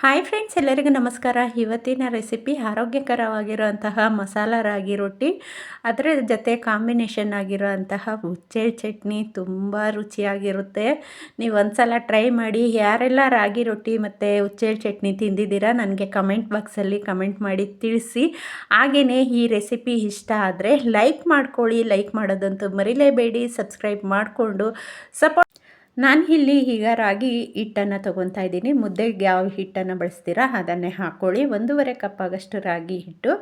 Hi friends ಎಲ್ಲರಿಗೂ ನಮಸ್ಕಾರ. ಇವತ್ತಿನ ರೆಸಿಪಿ ಆರೋಗ್ಯಕರವಾಗಿರುವಂತಹ ಮಸಾಲ ರಾಗಿ ರೊಟ್ಟಿ, ಅದರ ಜೊತೆ ಕಾಂಬಿನೇಷನ್ ಆಗಿರುವಂತಹ ಹುಚ್ಚೆಳ್ ಚಟ್ನಿ ತುಂಬ ರುಚಿಯಾಗಿರುತ್ತೆ. ನೀವು ಒಂದ್ಸಲ ಟ್ರೈ ಮಾಡಿ, ಯಾರೆಲ್ಲ ರಾಗಿ ರೊಟ್ಟಿ ಮತ್ತು ಹುಚ್ಚೆಳ್ ಚಟ್ನಿ ತಿಂದಿದ್ದೀರಾ ನನಗೆ ಕಮೆಂಟ್ ಬಾಕ್ಸಲ್ಲಿ ಕಮೆಂಟ್ ಮಾಡಿ ತಿಳಿಸಿ. ಹಾಗೆಯೇ ಈ ರೆಸಿಪಿ ಇಷ್ಟ ಆದರೆ ಲೈಕ್ ಮಾಡ್ಕೊಳ್ಳಿ ಲೈಕ್ ಮಾಡೋದಂತೂ ಮರಿಲೇಬೇಡಿ ಸಬ್ಸ್ಕ್ರೈಬ್ ಮಾಡಿಕೊಂಡು ಸಪೋರ್ಟ್ ನಾನು ಇಲ್ಲಿ ಈಗ ರಾಗಿ ಹಿಟ್ಟನ್ನು ತೊಗೊತಾ ಇದ್ದೀನಿ. ಮುದ್ದೆಗೆ ಯಾವ ಹಿಟ್ಟನ್ನು ಬಳಸ್ತೀರಾ ಅದನ್ನೇ ಹಾಕ್ಕೊಳ್ಳಿ ಒಂದೂವರೆ ಕಪ್ ಆಗಷ್ಟು ರಾಗಿ ಹಿಟ್ಟು,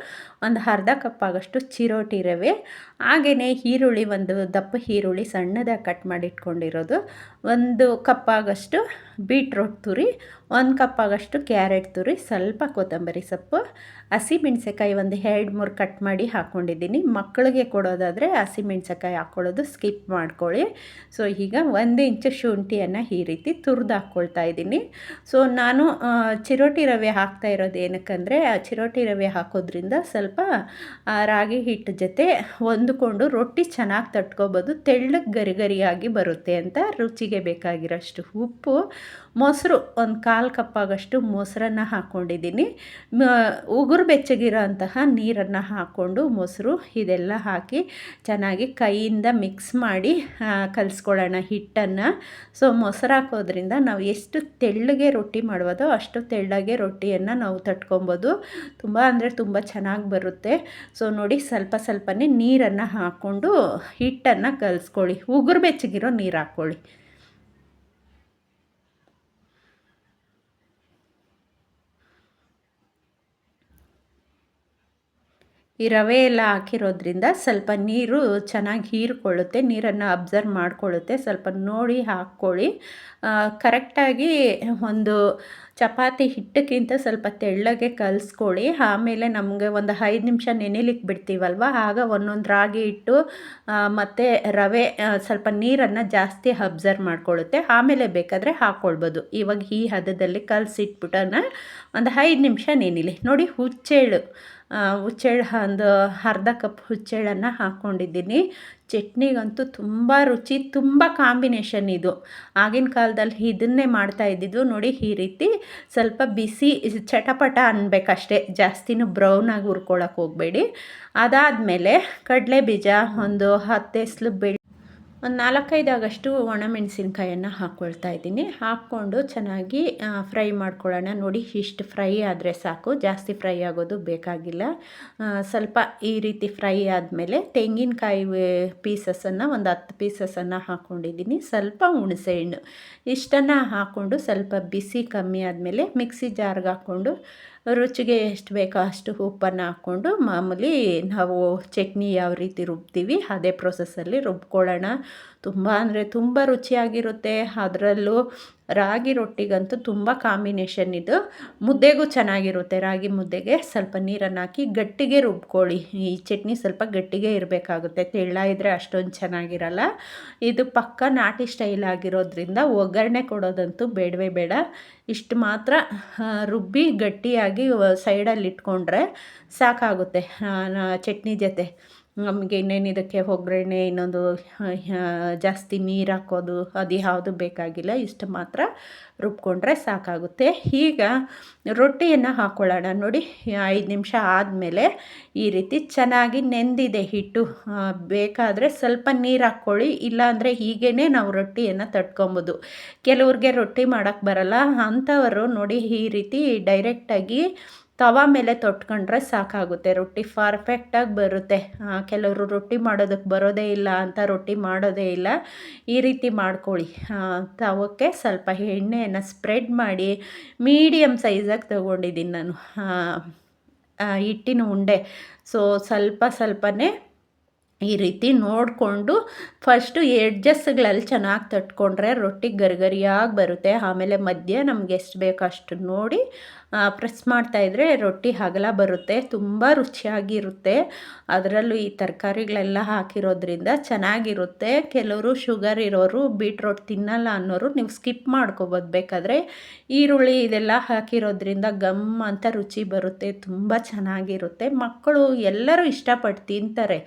ಒಂದು ಅರ್ಧ ಕಪ್ ಆಗಷ್ಟು ಚಿರೋಟಿ ರವೆ ಹಾಗೆಯೇ ಈರುಳ್ಳಿ, ಒಂದು ದಪ್ಪ ಈರುಳ್ಳಿ ಸಣ್ಣದಾಗಿ ಕಟ್ ಮಾಡಿ ಇಟ್ಕೊಂಡಿರೋದು ಒಂದು ಕಪ್ ಆಗಷ್ಟು ಬೀಟ್ರೋಟ್ ತುರಿ, ಒಂದು ಕಪ್ ಆಗಷ್ಟು ಕ್ಯಾರೆಟ್ ತುರಿ, ಸ್ವಲ್ಪ ಕೊತ್ತಂಬರಿ ಸೊಪ್ಪು ಹಸಿಮೆಣ್ಸೆಕಾಯಿ ಒಂದು ಎರಡು ಮೂರು ಕಟ್ ಮಾಡಿ ಹಾಕ್ಕೊಂಡಿದ್ದೀನಿ ಮಕ್ಕಳಿಗೆ ಕೊಡೋದಾದರೆ ಹಸಿಮೆಣ್ಸೆಕಾಯಿ ಹಾಕ್ಕೊಳ್ಳೋದು ಸ್ಕಿಪ್ ಮಾಡ್ಕೊಳ್ಳಿ. ಸೊ, ಈಗ ಒಂದು ಇಂಚು ಶುಂಠಿಯನ್ನು ಈ ರೀತಿ ತುರಿದು ಹಾಕ್ಕೊಳ್ತಾ ಇದ್ದೀನಿ. ಸೊ ನಾನು ಚಿರೋಟಿ ರವೆ ಹಾಕ್ತಾ ಇರೋದು ಏನಕ್ಕಂದರೆ, ಆ ಚಿರೋಟಿ ರವೆ ಹಾಕೋದ್ರಿಂದ ಸ್ವಲ್ಪ ರಾಗಿ ಹಿಟ್ಟು ಜೊತೆ ಹೊಂದ್ಕೊಂಡು ರೊಟ್ಟಿ ಚೆನ್ನಾಗಿ ತಟ್ಕೋಬೋದು, ತೆಳ್ಳಗೆ ಗರಿಗರಿಯಾಗಿ ಬರುತ್ತೆ ಅಂತ ರುಚಿಗೆ ಬೇಕಾಗಿರೋಷ್ಟು ಉಪ್ಪು. ಮೊಸರು ಒಂದು ಕಾಲು ಕಪ್ಪಾಗಷ್ಟು ಮೊಸರನ್ನು ಹಾಕ್ಕೊಂಡಿದ್ದೀನಿ. ಉಗುರು ಬೆಚ್ಚಗಿರೋ ಅಂತಹ ನೀರನ್ನು ಹಾಕ್ಕೊಂಡು ಮೊಸರು ಇದೆಲ್ಲ ಹಾಕಿ ಚೆನ್ನಾಗಿ ಕೈಯಿಂದ ಮಿಕ್ಸ್ ಮಾಡಿ ಕಲಿಸ್ಕೊಳ್ಳೋಣ ಹಿಟ್ಟನ್ನು. ಸೊ, ಮೊಸರು ಹಾಕೋದ್ರಿಂದ ನಾವು ಎಷ್ಟು ತೆಳ್ಳಗೆ ರೊಟ್ಟಿ ಮಾಡ್ಬೋದೋ ಅಷ್ಟು ತೆಳ್ಳಗೆ ರೊಟ್ಟಿಯನ್ನು ನಾವು ತಟ್ಕೊಬೋದು. ತುಂಬ ಅಂದರೆ ತುಂಬ ಚೆನ್ನಾಗಿ ಬರುತ್ತೆ. ಸೊ, ನೋಡಿ ಸ್ವಲ್ಪ ಸ್ವಲ್ಪನೇ ನೀರನ್ನು ಹಾಕ್ಕೊಂಡು ಹಿಟ್ಟನ್ನು ಕಲಿಸ್ಕೊಳ್ಳಿ. ಉಗುರು ಬೆಚ್ಚಗಿರೋ ನೀರು ಹಾಕ್ಕೊಳ್ಳಿ. ಈ ರವೆ ಎಲ್ಲ ಹಾಕಿರೋದ್ರಿಂದ ಸ್ವಲ್ಪ ನೀರು ಚೆನ್ನಾಗಿ ಹೀರ್ಕೊಳ್ಳುತ್ತೆ, ನೀರನ್ನು ಅಬ್ಸರ್ವ್ ಮಾಡ್ಕೊಳ್ಳುತ್ತೆ. ಸ್ವಲ್ಪ ನೋಡಿ ಹಾಕ್ಕೊಳ್ಳಿ. ಕರೆಕ್ಟಾಗಿ ಒಂದು ಚಪಾತಿ ಹಿಟ್ಟಕ್ಕಿಂತ ಸ್ವಲ್ಪ ತೆಳ್ಳಗೆ ಕಲಿಸ್ಕೊಳ್ಳಿ. ಆಮೇಲೆ ನಮಗೆ ಒಂದು ಐದು ನಿಮಿಷ ನೆನೆಲಿಕ್ಕೆ ಬಿಡ್ತೀವಲ್ವ? ಆಗ ಒಂದೊಂದು ರಾಗಿ ಹಿಟ್ಟು ಮತ್ತು ರವೆ ಸ್ವಲ್ಪ ನೀರನ್ನು ಜಾಸ್ತಿ ಅಬ್ಸರ್ವ್ ಮಾಡ್ಕೊಳ್ಳುತ್ತೆ. ಆಮೇಲೆ ಬೇಕಾದರೆ ಹಾಕ್ಕೊಳ್ಬೋದು. ಇವಾಗ ಈ ಹದದಲ್ಲಿ ಕಲಸಿಟ್ಬಿಟ್ಟನ ಒಂದು ಐದು ನಿಮಿಷ ನೆನಿಲಿ. ನೋಡಿ ಹುಚ್ಚೇಳು. ಹುಚ್ಚೆಳ್ಳು ಒಂದು ಅರ್ಧ ಕಪ್ ಹುಚ್ಚೆಳ್ಳನ್ನು ಹಾಕ್ಕೊಂಡಿದ್ದೀನಿ ಚಟ್ನಿಗಂತೂ ತುಂಬ ರುಚಿ, ತುಂಬ ಕಾಂಬಿನೇಷನ್ ಇದು. ಆಗಿನ ಕಾಲದಲ್ಲಿ ಇದನ್ನೇ ಮಾಡ್ತಾ ಇದ್ದಿದ್ದು ನೋಡಿ ಈ ರೀತಿ ಸ್ವಲ್ಪ ಬಿಸಿ, ಚಟಪಟ ಅನ್ಬೇಕಷ್ಟೇ. ಜಾಸ್ತಿನೂ ಬ್ರೌನಾಗಿ ಹುರ್ಕೊಳಕ್ಕೆ ಹೋಗಬೇಡಿ. ಅದಾದಮೇಲೆ ಕಡಲೆ ಬೀಜ ಒಂದು ಹತ್ತು ಎಸ್ಲು ಬೆಳ್ಳಿ ಒಂದು ನಾಲ್ಕೈದು ಆಗಷ್ಟು ಒಣಮೆಣಸಿನ್ಕಾಯನ್ನು ಹಾಕ್ಕೊಳ್ತಾ ಇದ್ದೀನಿ. ಹಾಕ್ಕೊಂಡು ಚೆನ್ನಾಗಿ ಫ್ರೈ ಮಾಡ್ಕೊಳ್ಳೋಣ. ನೋಡಿ, ಇಷ್ಟು ಫ್ರೈ ಆದರೆ ಸಾಕು. ಜಾಸ್ತಿ ಫ್ರೈ ಆಗೋದು ಬೇಕಾಗಿಲ್ಲ. ಸ್ವಲ್ಪ ಈ ರೀತಿ ಫ್ರೈ ಆದಮೇಲೆ ತೆಂಗಿನಕಾಯಿ ಪೀಸಸನ್ನು ಒಂದು ಹತ್ತು ಪೀಸಸನ್ನು ಹಾಕ್ಕೊಂಡಿದ್ದೀನಿ ಸ್ವಲ್ಪ ಹುಣಸೆಹಣ್ಣು ಇಷ್ಟನ್ನು ಹಾಕ್ಕೊಂಡು ಸ್ವಲ್ಪ ಬಿಸಿ ಕಮ್ಮಿ ಆದಮೇಲೆ ಮಿಕ್ಸಿ ಜಾರ್ಗೆ ಹಾಕ್ಕೊಂಡು ರುಚಿಗೆ ಎಷ್ಟು ಬೇಕೋ ಅಷ್ಟು ಉಪ್ಪನ್ನು ಹಾಕ್ಕೊಂಡು ಮಾಮೂಲಿ ನಾವು ಚಟ್ನಿ ಯಾವ ರೀತಿ ರುಬ್ತೀವಿ, ಅದೇ ಪ್ರೊಸೆಸ್ಸಲ್ಲಿ ರುಬ್ಕೊಳ್ಳೋಣ. ತುಂಬ ಅಂದರೆ ತುಂಬ ರುಚಿಯಾಗಿರುತ್ತೆ. ಅದರಲ್ಲೂ ರಾಗಿ ರೊಟ್ಟಿಗಂತೂ ತುಂಬ ಕಾಂಬಿನೇಷನ್ ಇದು. ಮುದ್ದೆಗೂ ಚೆನ್ನಾಗಿರುತ್ತೆ ರಾಗಿ ಮುದ್ದೆಗೆ. ಸ್ವಲ್ಪ ನೀರನ್ನು ಹಾಕಿ ಗಟ್ಟಿಗೆ ರುಬ್ಕೊಳ್ಳಿ. ಈ ಚಟ್ನಿ ಸ್ವಲ್ಪ ಗಟ್ಟಿಗೆ ಇರಬೇಕಾಗುತ್ತೆ. ತೆಳ್ಳ ಇದ್ದರೆ ಅಷ್ಟೊಂದು ಚೆನ್ನಾಗಿರಲ್ಲ. ಇದು ಪಕ್ಕ ನಾಟಿ ಸ್ಟೈಲ್ ಆಗಿರೋದ್ರಿಂದ ಒಗ್ಗರಣೆ ಕೊಡೋದಂತೂ ಬೇಡವೇ ಬೇಡ. ಇಷ್ಟು ಮಾತ್ರ ರುಬ್ಬಿ ಗಟ್ಟಿಯಾಗಿ ಸೈಡಲ್ಲಿ ಇಟ್ಕೊಂಡ್ರೆ ಸಾಕಾಗುತ್ತೆ ಚಟ್ನಿ ಜೊತೆ. ನಮಗೆ ಇನ್ನೇನು ಇದಕ್ಕೆ ಒಗ್ಗರಣೆ, ಇನ್ನೊಂದು ಜಾಸ್ತಿ ನೀರು ಹಾಕೋದು, ಅದು ಯಾವುದು ಬೇಕಾಗಿಲ್ಲ, ಇಷ್ಟು ಮಾತ್ರ ರುಬ್ಕೊಂಡ್ರೆ ಸಾಕಾಗುತ್ತೆ. ಈಗ ರೊಟ್ಟಿಯನ್ನು ಹಾಕ್ಕೊಳ್ಳೋಣ ನೋಡಿ, ಐದು ನಿಮಿಷ ಆದಮೇಲೆ ಈ ರೀತಿ ಚೆನ್ನಾಗಿ ನೆಂದಿದೆ ಹಿಟ್ಟು. ಬೇಕಾದರೆ ಸ್ವಲ್ಪ ನೀರು ಹಾಕ್ಕೊಳ್ಳಿ, ಇಲ್ಲಾಂದರೆ ಹೀಗೇ ನಾವು ರೊಟ್ಟಿಯನ್ನು ತಟ್ಕೊಬೋದು. ಕೆಲವ್ರಿಗೆ ರೊಟ್ಟಿ ಮಾಡೋಕ್ಕೆ ಬರಲ್ಲ, ಅಂಥವರು ನೋಡಿ ಈ ರೀತಿ ಡೈರೆಕ್ಟಾಗಿ ತವ ಮೇಲೆ ತೊಟ್ಕೊಂಡ್ರೆ ಸಾಕಾಗುತ್ತೆ. ರೊಟ್ಟಿ ಪರ್ಫೆಕ್ಟಾಗಿ ಬರುತ್ತೆ. ಕೆಲವರು ರೊಟ್ಟಿ ಮಾಡೋದಕ್ಕೆ ಬರೋದೇ ಇಲ್ಲ ಅಂತ ರೊಟ್ಟಿ ಮಾಡೋದೇ ಇಲ್ಲ. ಈ ರೀತಿ ಮಾಡ್ಕೊಳ್ಳಿ. ತವಕ್ಕೆ ಸ್ವಲ್ಪ ಎಣ್ಣೆಯನ್ನು ಸ್ಪ್ರೆಡ್ ಮಾಡಿ ಮೀಡಿಯಮ್ ಸೈಜಾಗಿ ತೊಗೊಂಡಿದ್ದೀನಿ ನಾನು. ಹಿಟ್ಟಿನ ಉಂಡೆ. ಸೊ ಸ್ವಲ್ಪ ಸ್ವಲ್ಪನೇ ಈ ರೀತಿ ನೋಡಿಕೊಂಡು ಫಸ್ಟು ಎಡ್ಜಸ್ಗಳಲ್ಲಿ ಚೆನ್ನಾಗಿ ತಟ್ಕೊಂಡ್ರೆ ರೊಟ್ಟಿ ಗರಿಗರಿಯಾಗಿ ಬರುತ್ತೆ. ಆಮೇಲೆ ಮಧ್ಯೆ ನಮ್ಗೆ ಎಷ್ಟು ಬೇಕೋ ಅಷ್ಟು ನೋಡಿ ಪ್ರೆಸ್ ಮಾಡ್ತಾಯಿದ್ರೆ ರೊಟ್ಟಿ ಹಗಲ ಬರುತ್ತೆ, ತುಂಬ ರುಚಿಯಾಗಿರುತ್ತೆ. ಅದರಲ್ಲೂ ಈ ತರಕಾರಿಗಳೆಲ್ಲ ಹಾಕಿರೋದ್ರಿಂದ ಚೆನ್ನಾಗಿರುತ್ತೆ. ಕೆಲವರು ಶುಗರ್ ಇರೋರು ಬೀಟ್ರೋಟ್ ತಿನ್ನಲ್ಲ ಅನ್ನೋರು ನೀವು ಸ್ಕಿಪ್ ಮಾಡ್ಕೋಬೋದು. ಬೇಕಾದರೆ ಈರುಳ್ಳಿ ಇದೆಲ್ಲ ಹಾಕಿರೋದ್ರಿಂದ ಗಮ್ ಅಂತ ರುಚಿ ಬರುತ್ತೆ, ತುಂಬ ಚೆನ್ನಾಗಿರುತ್ತೆ. ಮಕ್ಕಳು ಎಲ್ಲರೂ ಇಷ್ಟಪಟ್ಟು ತಿಂತಾರೆ.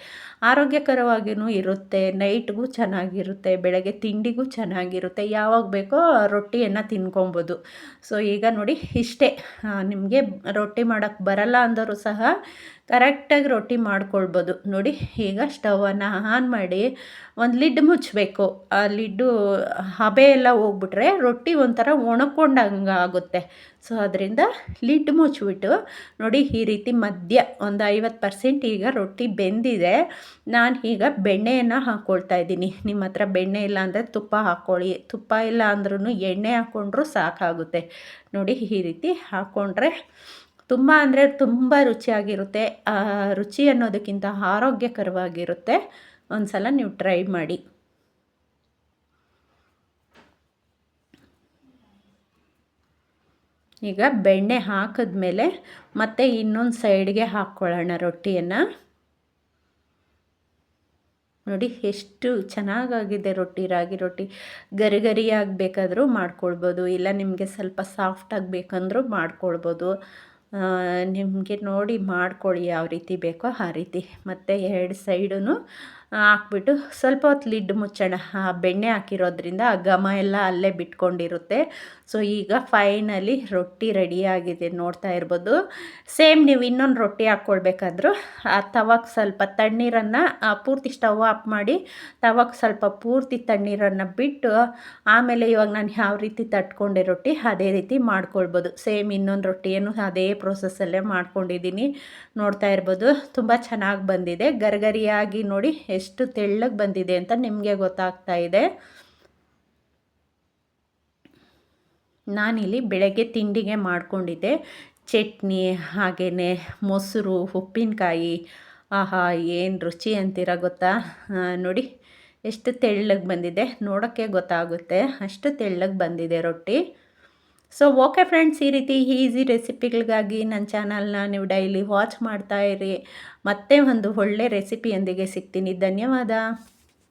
ಆರೋಗ್ಯಕರವಾಗಿಯೂ ಇರುತ್ತೆ, ನೈಟ್ಗೂ ಚೆನ್ನಾಗಿರುತ್ತೆ, ಬೆಳಗ್ಗೆ ತಿಂಡಿಗೂ ಚೆನ್ನಾಗಿರುತ್ತೆ. ಯಾವಾಗ ಬೇಕೋ ರೊಟ್ಟಿಯನ್ನು ತಿನ್ಕೊಬೋದು. ಸೊ ಈಗ ನೋಡಿ, ಇಷ್ಟೇ. ನಿಮಗೆ ರೊಟ್ಟಿ ಮಾಡೋಕ್ಕೆ ಬರಲ್ಲ ಅಂದರೂ ಸಹ ಕರೆಕ್ಟಾಗಿ ರೊಟ್ಟಿ ಮಾಡ್ಕೊಳ್ಬೋದು. ನೋಡಿ, ಈಗ ಸ್ಟವನ್ನು ಆನ್ ಮಾಡಿ ಒಂದು ಲಿಡ್ ಮುಚ್ಚಬೇಕು ಆ ಲಿಡ್ಡು ಹಬೆ ಎಲ್ಲ ಹೋಗ್ಬಿಟ್ರೆ ರೊಟ್ಟಿ ಒಂಥರ ಒಣಕೊಂಡಂಗೆ ಆಗುತ್ತೆ. ಸೊ, ಅದರಿಂದ ಲಿಡ್ ಮುಚ್ಚಿಬಿಟ್ಟು ನೋಡಿ, ಈ ರೀತಿ ಮಧ್ಯ ಒಂದು ಐವತ್ತು ಪರ್ಸೆಂಟ್ ಈಗ ರೊಟ್ಟಿ ಬೆಂದಿದೆ. ನಾನು ಈಗ ಬೆಣ್ಣೆಯನ್ನು ಹಾಕ್ಕೊಳ್ತಾ ಇದ್ದೀನಿ. ನಿಮ್ಮ ಹತ್ರ ಬೆಣ್ಣೆ ಇಲ್ಲ ಅಂದರೆ ತುಪ್ಪ ಹಾಕ್ಕೊಳ್ಳಿ ತುಪ್ಪ ಇಲ್ಲ ಅಂದ್ರೂ ಎಣ್ಣೆ ಹಾಕ್ಕೊಂಡ್ರೂ ಸಾಕಾಗುತ್ತೆ. ನೋಡಿ, ಈ ರೀತಿ ಹಾಕ್ಕೊಂಡ್ರೆ ತುಂಬ ಅಂದರೆ ತುಂಬ ರುಚಿಯಾಗಿರುತ್ತೆ. ರುಚಿ ಅನ್ನೋದಕ್ಕಿಂತ ಆರೋಗ್ಯಕರವಾಗಿರುತ್ತೆ. ಒಂದು ಸಲ ನೀವು ಟ್ರೈ ಮಾಡಿ. ಈಗ ಬೆಣ್ಣೆ ಹಾಕಿದ್ಮೇಲೆ ಮತ್ತೆ ಇನ್ನೊಂದು ಸೈಡ್ಗೆ ಹಾಕ್ಕೊಳ್ಳೋಣ ರೊಟ್ಟಿಯನ್ನು. ನೋಡಿ ಎಷ್ಟು ಚೆನ್ನಾಗಾಗಿದೆ ರೊಟ್ಟಿ, ರಾಗಿ ರೊಟ್ಟಿ. ಗರಿ ಗರಿಯಾಗಿ ಬೇಕಾದರೂ ಮಾಡ್ಕೊಳ್ಬೋದು, ಇಲ್ಲ ನಿಮಗೆ ಸ್ವಲ್ಪ ಸಾಫ್ಟಾಗಿ ಬೇಕಂದ್ರೂ ಮಾಡ್ಕೊಳ್ಬೋದು. ನಿಮಗೆ ನೋಡಿ ಮಾಡ್ಕೊಳ್ಳಿ ಯಾವ ರೀತಿ ಬೇಕೋ ಆ ರೀತಿ. ಮತ್ತು ಎರಡು ಸೈಡೂ ಹಾಕ್ಬಿಟ್ಟು ಸ್ವಲ್ಪ ಹೊತ್ತು ಲಿಡ್ ಮುಚ್ಚೋಣ. ಬೆಣ್ಣೆ ಹಾಕಿರೋದ್ರಿಂದ ಆ ಘಮ ಎಲ್ಲ ಅಲ್ಲೇ ಬಿಟ್ಕೊಂಡಿರುತ್ತೆ. ಸೊ, ಈಗ ಫೈನಲಿ ರೊಟ್ಟಿ ರೆಡಿಯಾಗಿದೆ ನೋಡ್ತಾ ಇರ್ಬೋದು. ಸೇಮ್ ನೀವು ಇನ್ನೊಂದು ರೊಟ್ಟಿ ಹಾಕ್ಕೊಳ್ಬೇಕಾದ್ರೂ, ಆ ತವಾಗೆ ಸ್ವಲ್ಪ ತಣ್ಣೀರನ್ನು ಪೂರ್ತಿ ಸ್ಟವ್ ಆಫ್ ಮಾಡಿ ತವಾಗೆ ಸ್ವಲ್ಪ ಪೂರ್ತಿ ತಣ್ಣೀರನ್ನು ಬಿಟ್ಟು, ಆಮೇಲೆ ಇವಾಗ ನಾನು ಯಾವ ರೀತಿ ತಟ್ಕೊಂಡೆ ರೊಟ್ಟಿ ಅದೇ ರೀತಿ ಮಾಡ್ಕೊಳ್ಬೋದು. ಸೇಮ್ ಇನ್ನೊಂದು ರೊಟ್ಟಿಯನ್ನು ಅದೇ ಪ್ರೊಸೆಸ್ಸಲ್ಲೇ ಮಾಡ್ಕೊಂಡಿದ್ದೀನಿ. ನೋಡ್ತಾ ಇರ್ಬೋದು, ತುಂಬ ಚೆನ್ನಾಗಿ ಬಂದಿದೆ. ಗರ್ಗರಿಯಾಗಿ ನೋಡಿ ಎಷ್ಟು ತೆಳ್ಳಗೆ ಬಂದಿದೆ ಅಂತ ನಿಮಗೆ ಗೊತ್ತಾಗ್ತಾ ಇದೆ. ನಾನಿಲ್ಲಿ ಬೆಳಗ್ಗೆ ತಿಂಡಿಗೆ ಮಾಡಿಕೊಂಡಿದ್ದೆ. ಚಟ್ನಿ ಹಾಗೆಯೇ ಮೊಸರು, ಉಪ್ಪಿನಕಾಯಿ, ಆಹಾ, ಏನು ರುಚಿ ಅಂತೀರ ಗೊತ್ತಾ? ನೋಡಿ, ಎಷ್ಟು ತೆಳ್ಳಗೆ ಬಂದಿದೆ. ನೋಡೋಕ್ಕೆ ಗೊತ್ತಾಗುತ್ತೆ. ಅಷ್ಟು ತೆಳ್ಳಗೆ ಬಂದಿದೆ ರೊಟ್ಟಿ. ಸೊ ಓಕೆ ಫ್ರೆಂಡ್ಸ್ ಈ ರೀತಿ ಈಸಿ ರೆಸಿಪಿಗಳಿಗಾಗಿ ನನ್ನ ಚಾನಲ್ನ ನೀವು ಡೈಲಿ ವಾಚ್ ಮಾಡ್ತಾ ಇರಿ. ಮತ್ತೆ ಒಂದು ಒಳ್ಳೆ ರೆಸಿಪಿಯೊಂದಿಗೆ ಸಿಗ್ತೀನಿ. ಧನ್ಯವಾದ.